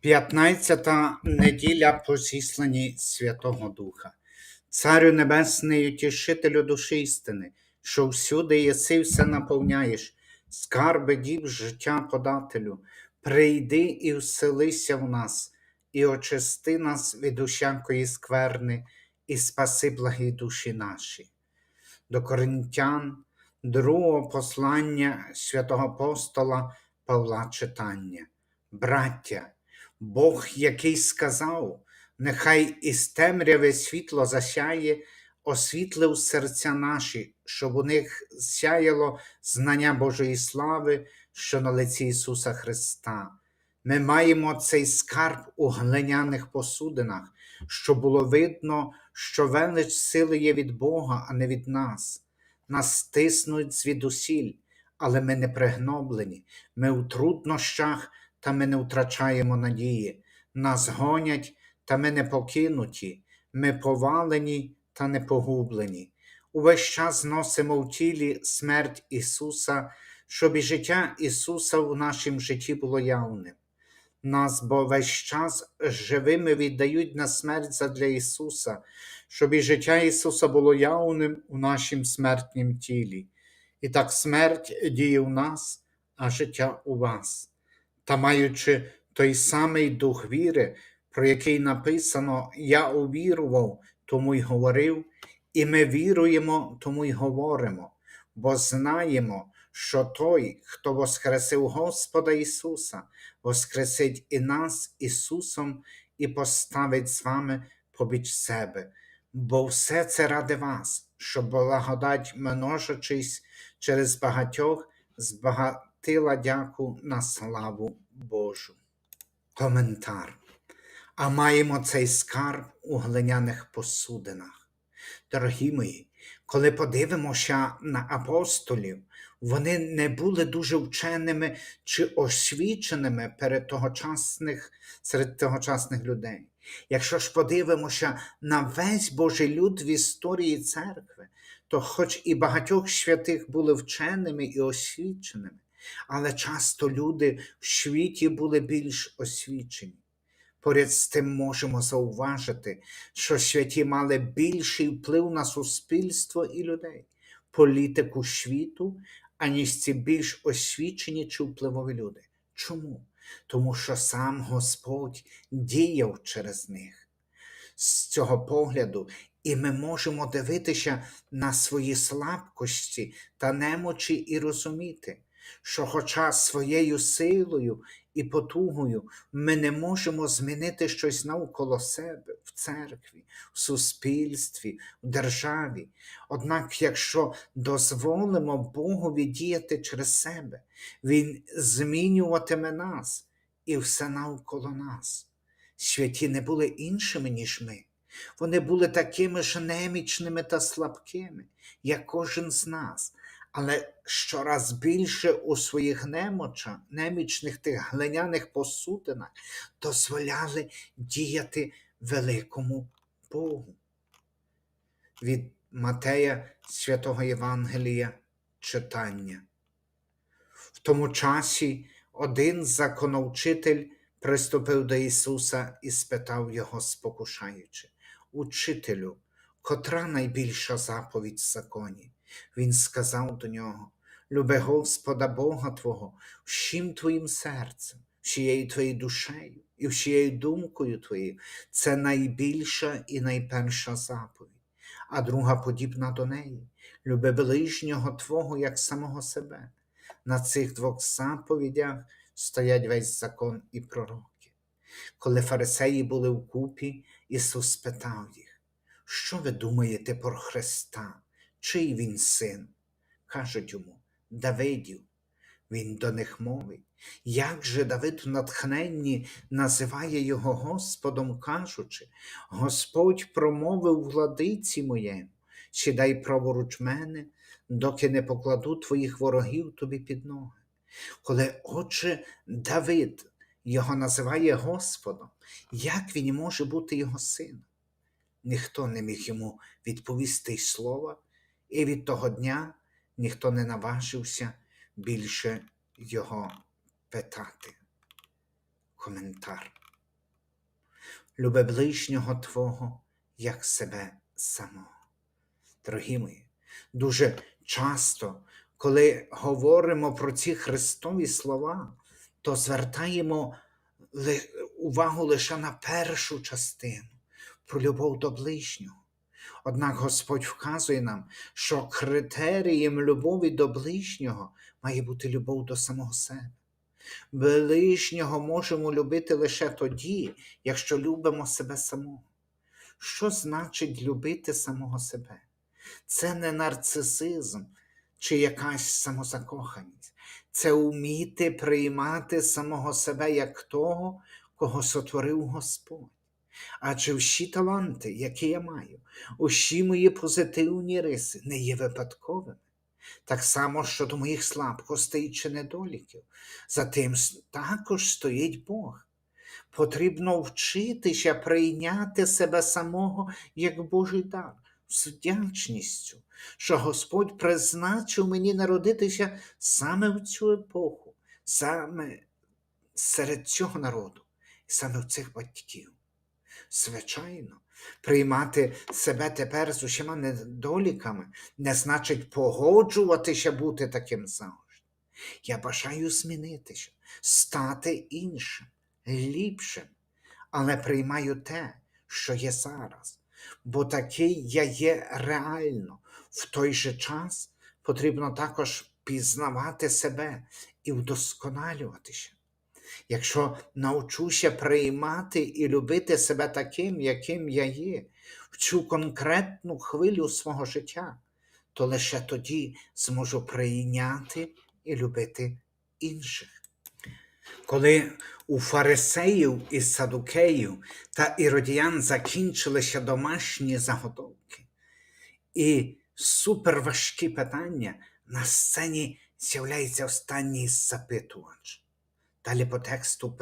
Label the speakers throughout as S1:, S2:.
S1: П'ятнадцята неділя по зісланні Святого Духа. Царю Небесний, утішителю душі істини, що всюди єси все наповняєш, скарби дів життя подателю, прийди і вселися в нас, і очисти нас від усякої скверни, і спаси благі душі наші. До Коринтян, другого послання святого апостола Павла читання. Браття, Бог, який сказав, нехай із темряви світло засяє, освітлив серця наші, щоб у них сяяло знання Божої слави, що на лиці Ісуса Христа. Ми маємо цей скарб у глиняних посудинах, щоб було видно, що велич сили є від Бога, а не від нас. Нас стиснуть звідусіль, але ми не пригноблені, ми у труднощах, та ми не втрачаємо надії. Нас гонять, та ми не покинуті, ми повалені та не погублені. Увесь час носимо в тілі смерть Ісуса, щоб і життя Ісуса в нашому житті було явним. Нас бо весь час живими віддають на смерть задля Ісуса, щоб і життя Ісуса було явним у нашім смертнім тілі. І так смерть діє в нас, а життя у вас. Та маючи той самий дух віри, про який написано Я увірував, тому й говорив, і ми віруємо, тому й говоримо, бо знаємо, що той, хто воскресив Господа Ісуса, воскресить і нас Ісусом і поставить з вами побіч себе, бо все це ради вас, щоб благодать, множачись через багатьох, збагатила дяку на славу Божу. Коментар. А маємо цей скарб у глиняних посудинах. Дорогі мої, коли подивимося на апостолів, вони не були дуже вченими чи освіченими перед тогочасних, серед тогочасних людей. Якщо ж подивимося на весь Божий люд в історії церкви, то хоч і багатьох святих були вченими і освіченими, але часто люди в світі були більш освічені. Поряд з тим можемо зауважити, що святі мали більший вплив на суспільство і людей, політику світу, аніж ці більш освічені чи впливові люди. Чому? Тому що сам Господь діяв через них. З цього погляду і ми можемо дивитися на свої слабкості та немочі і розуміти, що, хоча своєю силою і потугою ми не можемо змінити щось навколо себе в церкві, в суспільстві, в державі. Однак, якщо дозволимо Богові діяти через себе, Він змінюватиме нас і все навколо нас. Святі не були іншими, ніж ми. Вони були такими ж немічними та слабкими, як кожен з нас, але щораз більше у своїх немочах, немічних тих глиняних посудинах дозволяли діяти великому Богу. Від Матея Святого Євангелія читання. В тому часі один законовчитель приступив до Ісуса і спитав його, спокушаючи, Учителю, котра найбільша заповідь в законі? Він сказав до нього: Люби Господа Бога Твого всім твоїм серцем, всією твоєю душею і всією думкою твоєю. Це найбільша і найперша заповідь, а друга подібна до неї. Люби ближнього Твого як самого себе. На цих двох заповідях стоять весь закон і пророки. Коли фарисеї були вкупі, Ісус спитав їх, що ви думаєте про Христа? Чий він син? Кажуть йому, Давидів. Він до них мовить. Як же Давид в натхненні називає його Господом, кажучи, Господь промовив владиці моєму, сідай праворуч мене, доки не покладу твоїх ворогів тобі під ноги. Коли, отже, Давид його називає Господом, як він може бути його сином? Ніхто не міг йому відповісти й слова, і від того дня ніхто не наважився більше його питати. коментар. Люби ближнього Твого, як себе самого. Дорогі мої, дуже часто, коли говоримо про ці Христові слова, то звертаємо увагу лише на першу частину про любов до ближнього. Однак Господь вказує нам, що критерієм любові до ближнього має бути любов до самого себе. Ближнього можемо любити лише тоді, якщо любимо себе самого. Що значить любити самого себе? Це не нарцисизм чи якась самозакоханість. Це вміти приймати самого себе як того, кого сотворив Господь. Адже всі таланти, які я маю, усі мої позитивні риси не є випадковими. Так само щодо моїх слабкостей чи недоліків. За тим також стоїть Бог. Потрібно вчитися прийняти себе самого як Божий дар з вдячністю, що Господь призначив мені народитися саме в цю епоху, саме серед цього народу, саме в цих батьків. Звичайно, приймати себе тепер з усіма недоліками не значить погоджуватися бути таким завжди. Я бажаю змінитися, стати іншим, ліпшим, але приймаю те, що є зараз, бо такий я є реально. В той же час потрібно також пізнавати себе і вдосконалюватися. Якщо навчуся приймати і любити себе таким, яким я є, в цю конкретну хвилю свого життя, то лише тоді зможу прийняти і любити інших. Коли у фарисеїв і садукеїв та іродіян закінчилися домашні заготовки і суперважкі питання, на сцені з'являється останній запитувач. Далі по тексту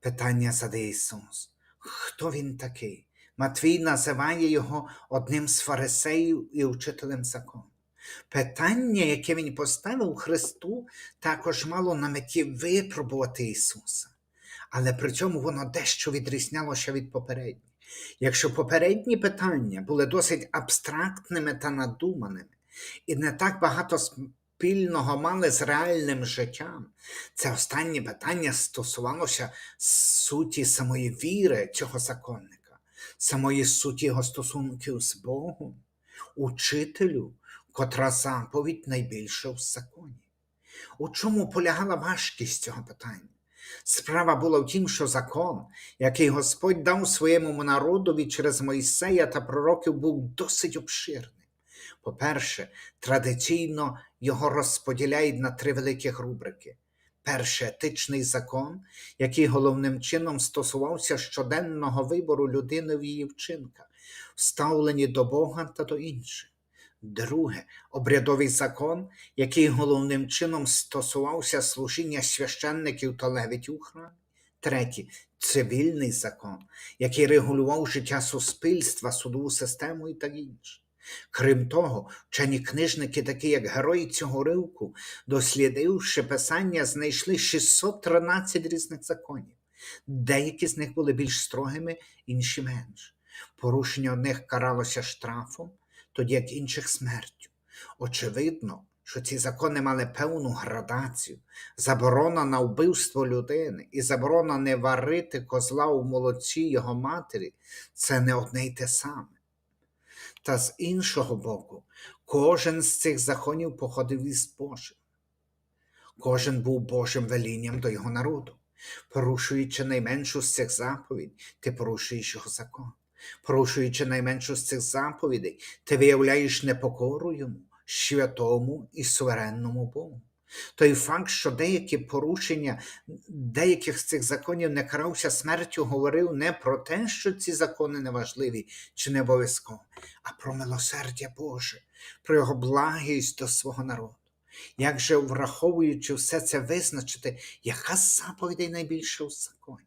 S1: питання задає Ісус. Хто він такий? Матвій називає його одним з фарисеїв і учителем закону. Питання, яке він поставив Христу, також мало на меті випробувати Ісуса. Але при цьому воно дещо відрізнялося від попередніх. Якщо попередні питання були досить абстрактними та надуманими, і не так багато спільного мали з реальним життям, це останнє питання стосувалося суті самої віри цього законника, самої суті його стосунків з Богом, учителю, котра заповідь найбільша в законі. У чому полягала важкість цього питання? Справа була в тім, що закон, який Господь дав своєму народові через Мойсея та пророків, був досить обширним. По-перше, традиційно його розподіляють на три великих рубрики. Перше етичний закон, який головним чином стосувався щоденного вибору людини в її вчинках, вставлені до Бога та до інших. Друге, обрядовий закон, який головним чином стосувався служіння священників та левитів у храмі. Третє, цивільний закон, який регулював життя суспільства, судову систему і так інше. Крім того, вчені книжники, такі як герої цього ривку, дослідивши писання, знайшли 613 різних законів. Деякі з них були більш строгими, інші менш. Порушення одних каралося штрафом, тоді як інших смертю. Очевидно, що ці закони мали певну градацію, заборона на вбивство людини і заборона не варити козла у молоці його матері це не одне й те саме. Та з іншого боку, кожен з цих законів походив із Божим. Кожен був Божим велінням до його народу. Порушуючи найменшу з цих заповідей, ти порушуєш його закон. Порушуючи найменшу з цих заповідей, ти виявляєш непокору йому, святому і суверенному Богу. Той факт, що деякі порушення деяких з цих законів не карався смертю, говорив не про те, що ці закони неважливі чи не обов'язкові, а про милосердя Боже, про його благість до свого народу. Як же, враховуючи все це, визначити, яка з заповідей найбільша в законі?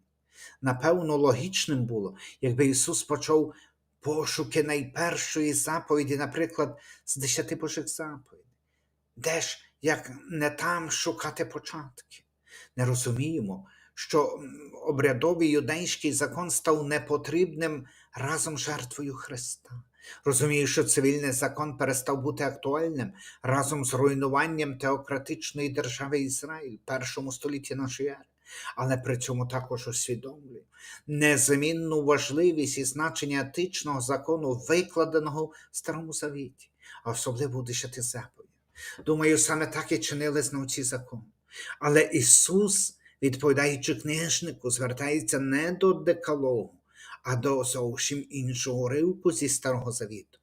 S1: Напевно, логічним було, якби Ісус почав пошуки найпершої заповіді, наприклад, з десяти Божих заповідей. Де ж, як не там шукати початки? Не розуміємо, що обрядовий юдейський закон став непотрібним разом з жертвою Христа. Розумію, що цивільний закон перестав бути актуальним разом з руйнуванням теократичної держави Ізраїль в першому столітті нашої ери. Але при цьому також усвідомлюю незамінну важливість і значення етичного закону, викладеного в Старому Завіті, а особливо у десяти заповідях. Думаю, саме так і чинили знавці закону. Але Ісус, відповідаючи книжнику, звертається не до декалогу, а до зовсім іншого ривку зі Старого Завіту.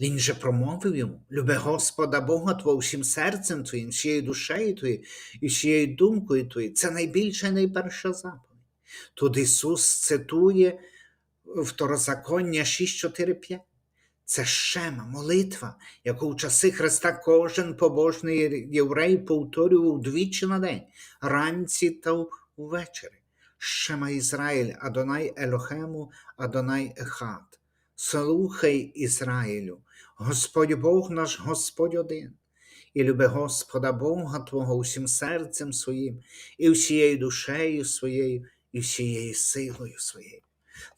S1: Він же промовив йому: люби Господа Бога твого всім серцем твоїм, всією душею твоєю і всією думкою твоєю. Це найбільша і найперша заповідь. Тут Ісус цитує Второзаконня 6.4.5. Це шема, молитва, яку в часи Христа кожен побожний єврей повторював двічі на день, ранці та ввечері. Шема Ізраїль, Адонай Елохему, Адонай Ехат. Слухай Ізраїлю, Господь Бог наш Господь один, і люби Господа Бога Твого усім серцем своїм, і всією душею своєю, і всією силою своєю.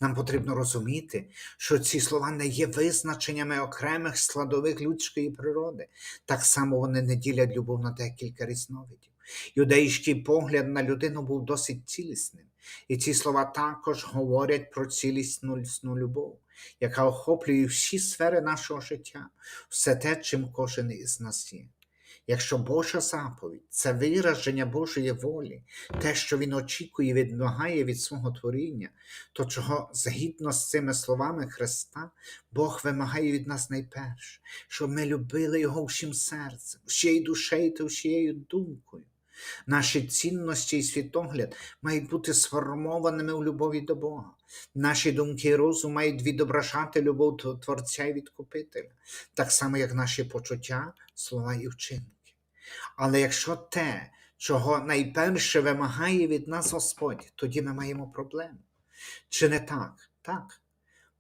S1: Нам потрібно розуміти, що ці слова не є визначеннями окремих складових людської природи. Так само вони не ділять любов на декілька різновидів. Юдейський погляд на людину був досить цілісним, і ці слова також говорять про цілісну любов, яка охоплює всі сфери нашого життя, все те, чим кожен із нас є. Якщо Божа заповідь це вираження Божої волі, те, що Він очікує, відмагає від свого творіння, то чого згідно з цими словами Христа, Бог вимагає від нас найперше, щоб ми любили Його всім серцем, всією душею та всією думкою. Наші цінності і світогляд мають бути сформованими у любові до Бога. Наші думки і розум мають відображати любов до Творця і Відкупителя, так само, як наші почуття, слова і вчинки. Але якщо те, чого найперше вимагає від нас Господь, тоді ми маємо проблему. Чи не так? Так.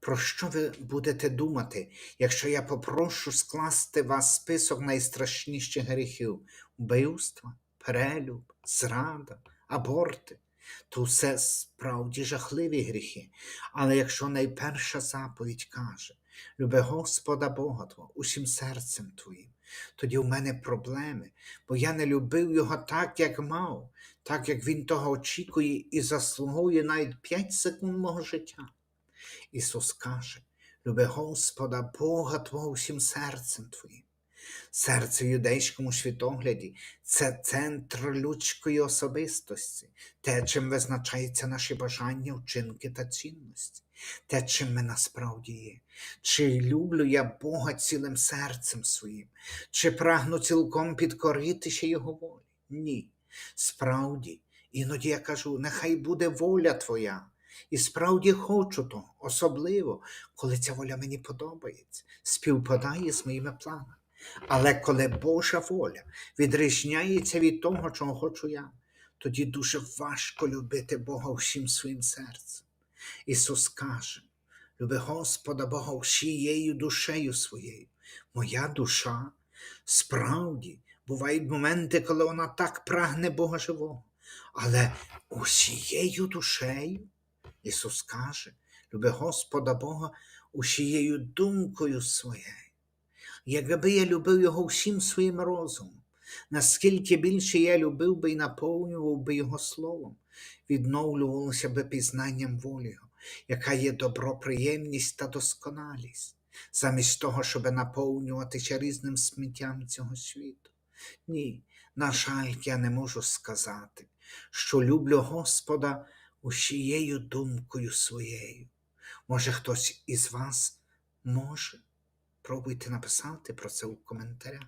S1: Про що ви будете думати, якщо я попрошу скласти вас список найстрашніших гріхів вбивства, перелюб, зрада, аборти? То все справді жахливі гріхи. Але якщо найперша заповідь каже, люби Господа Бога Твого усім серцем Твоїм, тоді в мене проблеми, бо я не любив його так, як мав, так як він того очікує і заслуговує навіть 5 секунд мого життя. Ісус каже: люби Господа Бога Твого всім серцем Твоїм. Серце в юдейському світогляді це центр людської особистості, те, чим визначаються наші бажання, вчинки та цінності, те, чим ми насправді є. Чи люблю я Бога цілим серцем своїм, чи прагну цілком підкоритися Його волі? Ні. Справді, іноді я кажу, нехай буде воля Твоя. І справді хочу того, особливо, коли ця воля мені подобається, співпадає з моїми планами. Але коли Божа воля відрізняється від того, чого хочу я, тоді дуже важко любити Бога всім своїм серцем. Ісус каже: люби Господа Бога всією душею своєю. Моя душа справді бувають моменти, коли вона так прагне Бога живого. Але усією душею Ісус каже, люби Господа Бога усією думкою своєю. Якби я любив Його всім своїм розумом, наскільки більше я любив би і наповнював би Його Словом, відновлювалося би пізнанням волі яка є доброприємність та досконалість, замість того, щоб наповнюватися різним сміттям цього світу. Ні, на жаль, я не можу сказати, що люблю Господа усією думкою своєю. Може, хтось із вас може? Пробуйте написати про це у коментарях.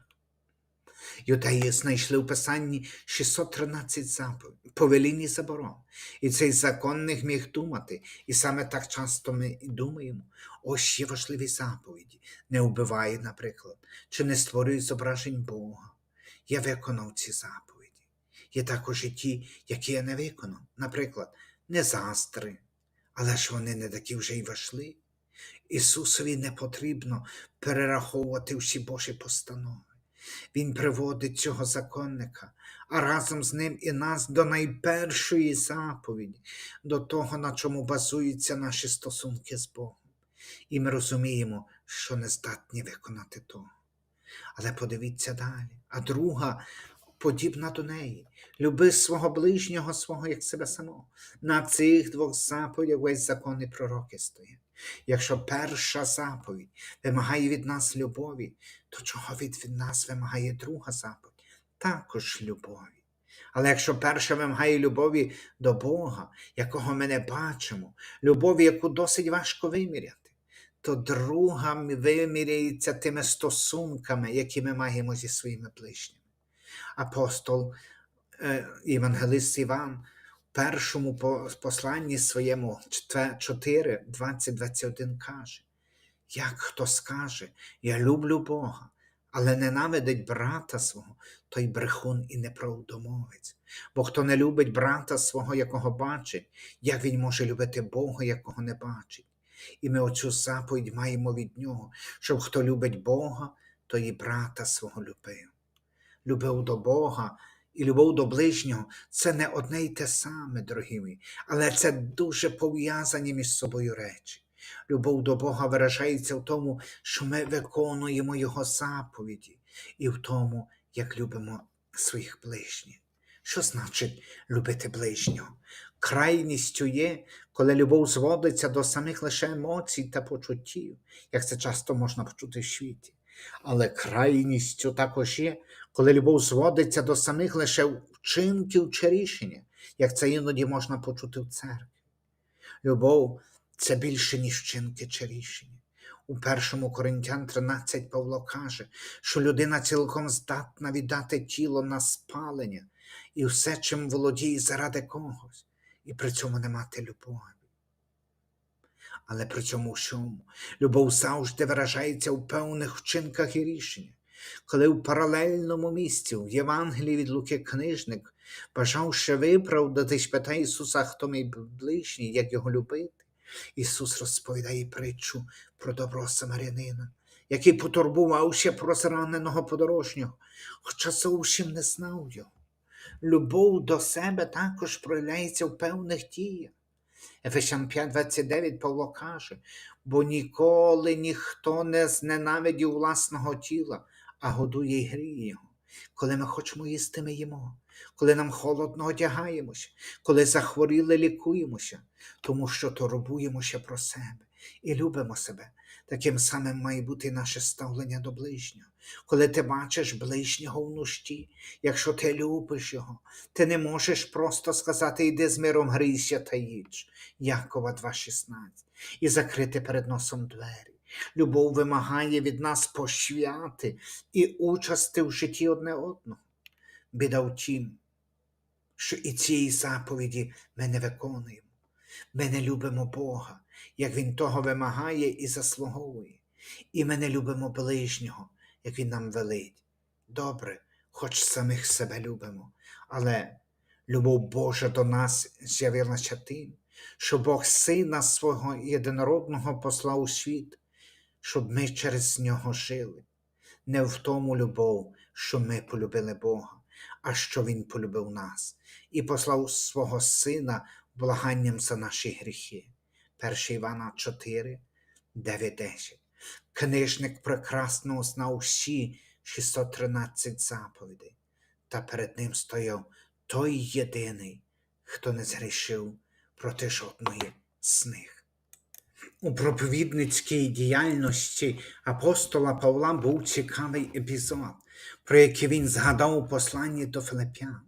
S1: Юдеї знайшли у Писанні 613 заповідей, повелінь і заборон. І цей закон не міг думати, і саме так часто ми і думаємо. Ось є важливі заповіді. Не вбивай, наприклад, чи не створюй зображень Бога. Я виконав ці заповіді. Є також і ті, які я не виконав. Наприклад, не застри, але ж вони не такі вже й важливі. Ісусові не потрібно перераховувати всі Божі постанови. Він приводить цього законника, а разом з ним і нас до найпершої заповіді, до того, на чому базуються наші стосунки з Богом. І ми розуміємо, що не здатні виконати того. Але подивіться далі. А друга подібна до неї. Люби свого ближнього свого як себе самого. На цих двох заповідях весь закон і пророки стоять. Якщо перша заповідь вимагає від нас любові, то чого від, нас вимагає друга заповідь? Також любові. Але якщо перша вимагає любові до Бога, якого ми не бачимо, любові, яку досить важко виміряти, то друга виміряється тими стосунками, які ми маємо зі своїми ближніми. Апостол е, Євангелист Іван першому по- посланні своєму 4, 20, 21 каже, як хто скаже, я люблю Бога, але ненавидить брата свого, той брехун і неправдомовець. Бо хто не любить брата свого, якого бачить, як він може любити Бога, якого не бачить? І ми оцю заповідь маємо від нього, щоб хто любить Бога, то і брата свого любив. Любов до Бога і любов до ближнього це не одне й те саме, дорогі мої, але це дуже пов'язані між собою речі. Любов до Бога виражається в тому, що ми виконуємо Його заповіді, і в тому, як любимо своїх ближніх. Що значить любити ближнього? Крайністю є, коли любов зводиться до самих лише емоцій та почуттів, як це часто можна почути в світі. Але крайністю також є, коли любов зводиться до самих лише вчинків чи рішення, як це іноді можна почути в церкві. Любов це більше, ніж вчинки чи рішення. У першому Коринтян 13 Павло каже, що людина цілком здатна віддати тіло на спалення і все, чим володіє заради когось, і при цьому не мати любові. Але при цьому всьому любов завжди виражається у певних вчинках і рішеннях. Коли в паралельному місці в Євангелії від Луки книжник бажав ще виправдатись, питає Ісуса, хто мій ближній, як його любити. Ісус розповідає притчу про доброго самарянина, який потурбувався про зраненого подорожнього, хоча зовсім не знав його. Любов до себе також проявляється в певних діях. Ефесян 5:29 Павло каже, бо ніколи ніхто не зненавидів власного тіла, а годує й гріє його. Коли ми хочемо їсти, ми їмо, коли нам холодно одягаємося, коли захворіли, лікуємося, тому що турбуємося про себе і любимо себе. Таким самим має бути наше ставлення до ближнього. Коли ти бачиш ближнього в нужді, якщо ти любиш його, ти не можеш просто сказати йди з миром грійся та їдж. Якова 2.16 і закрити перед носом двері. Любов вимагає від нас пошвяти і участи в житті одне одного. Біда в тім, що і цієї заповіді ми не виконуємо. Ми не любимо Бога, як Він того вимагає і заслуговує. І ми не любимо ближнього, як Він нам велить. Добре, хоч самих себе любимо, але любов Божа до нас з'явилася тим, що Бог Сина свого єдинородного послав у світ, щоб ми через нього жили. Не в тому любов, що ми полюбили Бога, а що Він полюбив нас і послав свого Сина благанням за наші гріхи. 1 Івана 4, 9, 10. Книжник прекрасно знав всі 613 заповідей, та перед ним стояв той єдиний, хто не згрішив проти жодної з них. У проповідницькій діяльності апостола Павла був цікавий епізод, про який він згадав у посланні до Филип'ян.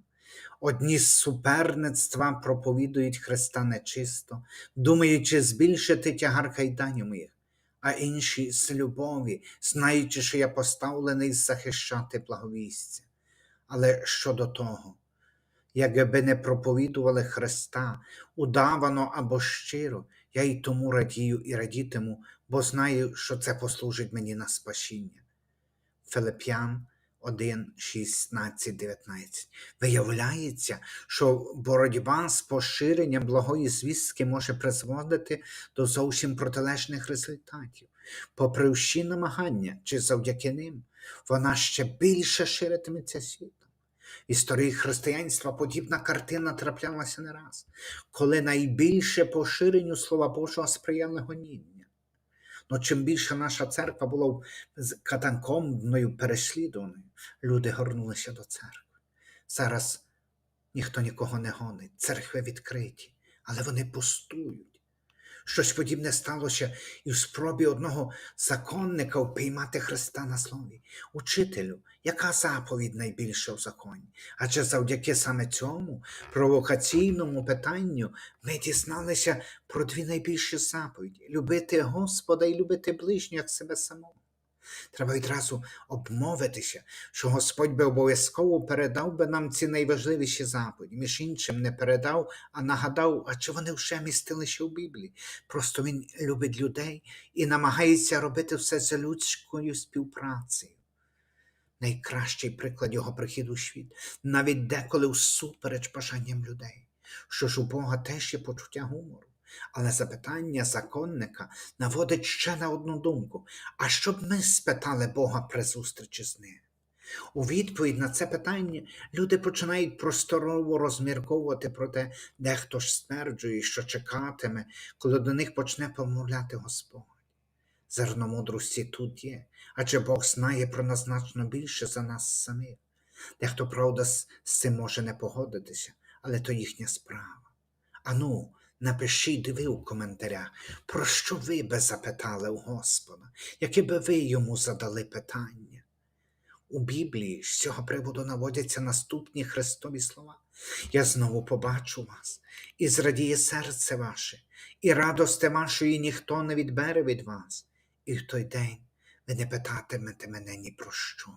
S1: Одні з суперництва проповідують Христа нечисто, думаючи збільшити тягар кайданів моїх, а інші з любові, знаючи, що я поставлений захищати благовістя. Але щодо того, якби не проповідували Христа удавано або щиро, я й тому радію і радітиму, бо знаю, що це послужить мені на спасіння. Филип'ян 1, 16, 19. Виявляється, що боротьба з поширенням благої звістки може призводити до зовсім протилежних результатів. Попри всі намагання чи завдяки ним, вона ще більше ширитиметься світом. В історії християнства подібна картина траплялася не раз, коли найбільше поширенню Слова Божого сприяли гоніння. Но чим більше наша церква була з катакомбною переслідуваною, люди горнулися до церкви. Зараз ніхто нікого не гонить, церкви відкриті, але вони пустують. Щось подібне сталося і в спробі одного законника впіймати Христа на слові. Учителю, яка заповідь найбільша в законі? Адже завдяки саме цьому провокаційному питанню ми дізналися про дві найбільші заповіді любити Господа і любити ближнього як себе самого. Треба відразу обмовитися, що Господь би обов'язково передав би нам ці найважливіші заповіді. Між іншим не передав, а нагадав, а чи вони вже містилися у Біблії. Просто він любить людей і намагається робити все за людською співпрацею. Найкращий приклад його прихіду у світ, навіть деколи всупереч бажанням людей. Що ж у Бога теж є почуття гумору. Але запитання законника наводить ще на одну думку: а що б ми спитали Бога при зустрічі з ним? У відповідь на це питання люди починають просторово розмірковувати про те, дехто ж стверджує, що чекатиме, коли до них почне помовляти Господь. Зерно мудрості тут є, адже Бог знає про нас значно більше за нас самих. Дехто, правда, з цим може не погодитися, але то їхня справа. Ану, напишіть ви у коментарях, про що ви би запитали у Господа, яке би ви йому задали питання. У Біблії з цього приводу наводяться наступні Христові слова. Я знову побачу вас, і зрадіє серце ваше, і радости вашої ніхто не відбере від вас. І в той день ви не питатимете мене ні про що.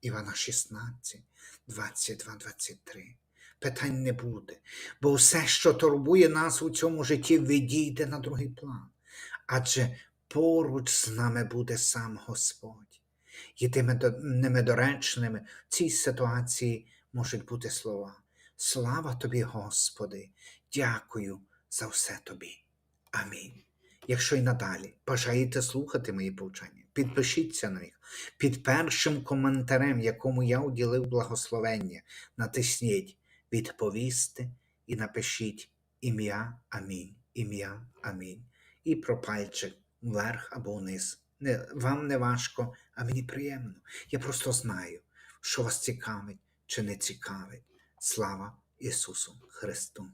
S1: Івана 16, 22, 23. Питань не буде, бо все, що турбує нас у цьому житті, відійде на другий план. Адже поруч з нами буде сам Господь. Єдиними до- недоречними в цій ситуації можуть бути слова. Слава тобі, Господи, дякую за все тобі. Амінь. Якщо й надалі бажаєте слухати мої повчання, підпишіться на них під першим коментарем, якому я уділив благословення, натисніть відповісти і напишіть ім'я Амінь, ім'я Амінь. І про пальчик вверх або вниз. Не, вам не важко, а мені приємно. Я просто знаю, що вас цікавить чи не цікавить. Слава Ісусу Христу!